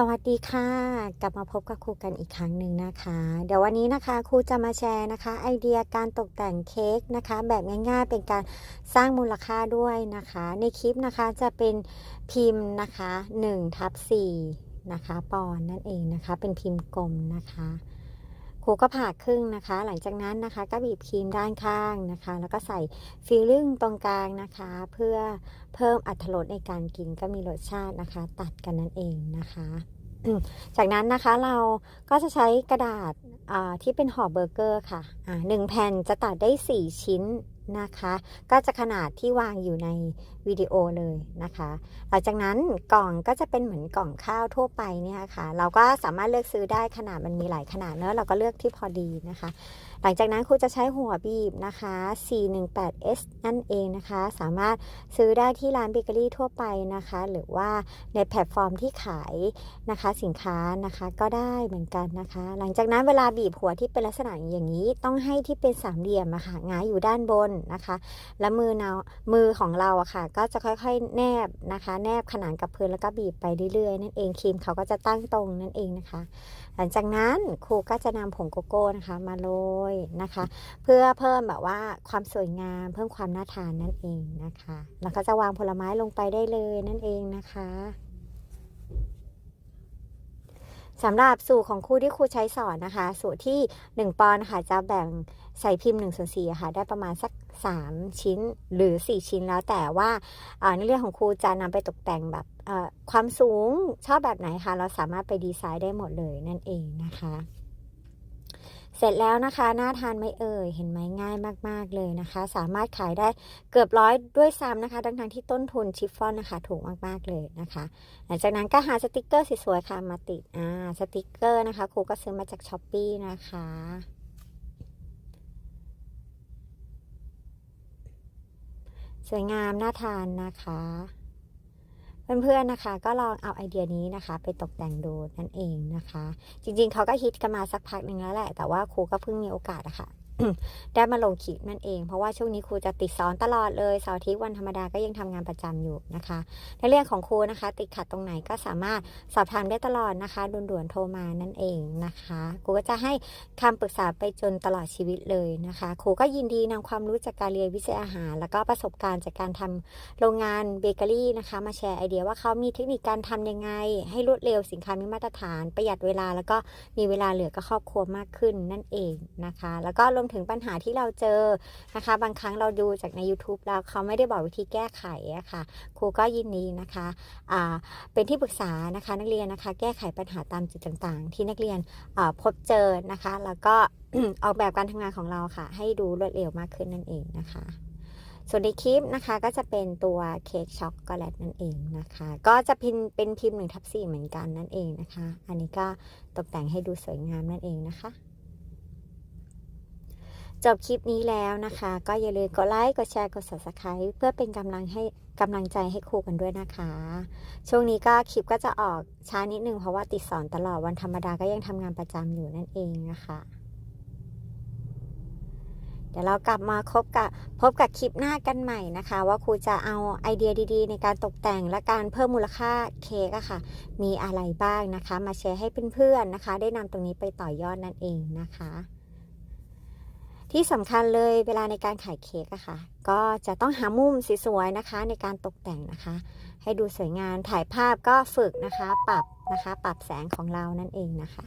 สวัสดีค่ะ กลับมาพบกับครูกันอีกครั้งหนึ่งนะคะ เดี๋ยววันนี้นะคะครูจะมาแชร์นะคะ ไอเดียการตกแต่งเค้กนะคะ แบบง่ายๆเป็นการสร้างมูลค่าด้วยนะคะ ในคลิปนะคะจะเป็นพิมพ์นะคะ1ทับ4นะคะปอนด์นั่นเองนะคะ เป็นพิมพ์กลมนะคะ ครูก็ผ่าครึ่งนะคะ หลังจากนั้นนะคะก็บีบครีมด้านข้างนะคะ แล้วก็ใส่ฟิลลิ่งตรงกลางนะคะ เพื่อเพิ่มอรรถรสในการกินก็มีรสชาตินะคะ ตัดกันนั่นเองนะคะจากนั้นนะคะเราก็จะใช้กระดาษาที่เป็นห่อเบอร์เกอร์ค่ะหนึ่งแผ่นจะตัดได้ 4 ชิ้นนะคะ ก็จะขนาดที่วางอยู่ใน วิดีโอเลยนะคะ หลังจากนั้นกล่องก็จะเป็นเหมือนกล่องข้าวทั่วไปเนี่ยค่ะ เราก็สามารถเลือกซื้อได้ขนาดมันมีหลายขนาดเนอะเราก็เลือกที่พอดีนะคะ หลังจากนั้นครูจะใช้หัวบีบนะคะ 418S นั่นเองนะคะ สามารถซื้อได้ที่ร้านเบเกอรี่ทั่วไปนะคะ หรือว่าในแพลตฟอร์มที่ขายนะคะสินค้านะคะก็ได้เหมือนกันนะคะ หลังจากนั้นเวลาบีบหัวที่เป็นลักษณะอย่างนี้ต้องให้ที่เป็นสามเหลี่ยมอะค่ะงายอยู่ด้านบนนะคะ และมือเรามือของเราอะค่ะก็จะค่อยๆ แนบนะคะ แนบขนานกับพื้นแล้วก็บีบไปเรื่อยๆ นั่นเองครีมเขาก็จะตั้งตรงนั่นเองนะคะ หลังจากนั้นครูก็จะนำผงโกโก้นะคะ มาโรยนะคะ เพื่อเพิ่มแบบว่าความสวยงาม เพิ่มความน่าทานนั่นเองนะคะ แล้วก็จะวางผลไม้ลงไปได้เลยนั่นเองนะคะ สำหรับสูตรของครูที่ครูใช้สอนนะคะ สูตรที่ 1 ปอนด์ค่ะจะแบ่งใส่พิมพ์1ส่วน4ค่ะได้ประมาณสัก 3 ชิ้นหรือ 4 ชิ้นแล้วแต่ว่าในเรื่องของครูจะนำไปตกแต่งแบบความสูงชอบแบบไหนคะเราสามารถไปดีไซน์ได้หมดเลยนั่นเองนะคะ เสร็จแล้วนะคะ น่าทานไหมเอ่ย เห็นไหมง่ายมาก ๆ เลยนะคะ สามารถขายได้เกือบร้อยด้วยซ้ำนะคะทั้งที่ต้นทุนชิฟฟ่อนนะคะ ถูกมาก ๆ เลยนะคะ หลังจากนั้นก็หาสติกเกอร์สวยๆค่ะมาติดอ่าสติกเกอร์นะคะครูก็ซื้อมาจากช้อปปีนะคะสวยงามน่าทานนะคะ เพื่อนๆนะคะ ก็ลองเอาไอเดียนี้นะคะ ไปตกแต่งดูนั่นเองนะคะ จริงๆเขาก็ฮิตกันมาสักพักหนึ่งแล้วแหละ แต่ว่าครูก็เพิ่งมีโอกาสอะค่ะ ได้มาลงคลิปนั่นเอง เพราะว่าช่วงนี้ครูจะติดสอนตลอดเลยเสาร์อาทิตย์วันธรรมดาก็ยังทำงานประจำอยู่นะคะในเรื่องของครูนะคะ ติดขัดตรงไหนก็สามารถสอบถามได้ตลอดนะคะด่วนๆโทรมานั่นเองนะคะครูก็จะให้คำปรึกษาไปจนตลอดชีวิตเลยนะคะครูก็ยินดีนำความรู้จากการเรียนวิชาอาหาร แล้วก็ประสบการณ์จากการทำโรงงานเบเกอรี่นะคะ มาแชร์ไอเดียว่าเขามีเทคนิคการทำยังไง ให้รวดเร็วสินค้ามีมาตรฐาน ประหยัดเวลาแล้วก็มีเวลาเหลือกับครอบครัวมากขึ้นนั่นเองนะคะ แล้วก็รวมถึงปัญหาที่เราเจอนะคะ บางครั้งเราดูจากใน YouTube แล้วเขาไม่ได้บอกวิธีแก้ไขอะค่ะ ครูก็ยินดีนะคะอ่าเป็นที่ปรึกษานะคะนักเรียนนะคะ แก้ไขปัญหาตามจุดต่างๆ ที่นักเรียนพบเจอนะคะ แล้วก็ออกแบบการทำงานของเราค่ะ ให้ดูรวดเร็วมากขึ้นนั่นเองนะคะส่วนในคลิปนะคะก็จะเป็นตัวเค้กช็อกโกแลตนั่นเองนะคะ ก็จะพิมพ์เป็นพิมพ์หนึ่งทับสี่เหมือนกันนั่นเองนะคะ อันนี้ก็ตกแต่งให้ดูสวยงามนั่นเองนะคะ จบคลิปนี้แล้วนะคะ ก็อย่าลืมกดไลค์ กดแชร์ กด subscribe เพื่อเป็นกำลังให้กำลังใจให้ครูกันด้วยนะคะ ช่วงนี้ก็คลิปก็จะออกช้านิดนึงเพราะว่าติดสอนตลอดวันธรรมดาก็ยังทำงานประจำอยู่นั่นเองนะคะเดี๋ยวเรากลับมาคบกับพบกับคลิปหน้ากันใหม่นะคะ ว่าครูจะเอาไอเดียดีๆ ในการตกแต่งและการเพิ่มมูลค่าเค้กอะค่ะ มีอะไรบ้างนะคะ มาแชร์ให้เพื่อนๆนะคะ ได้นำตรงนี้ไปต่อยอดนั่นเองนะคะ ที่สำคัญเลยเวลาในการขายเค้กอะค่ะ ก็จะต้องหามุมสวยๆนะคะ ในการตกแต่งนะคะ ให้ดูสวยงามถ่ายภาพก็ฝึกนะคะ ปรับนะคะ ปรับแสงของเรานั่นเองนะคะ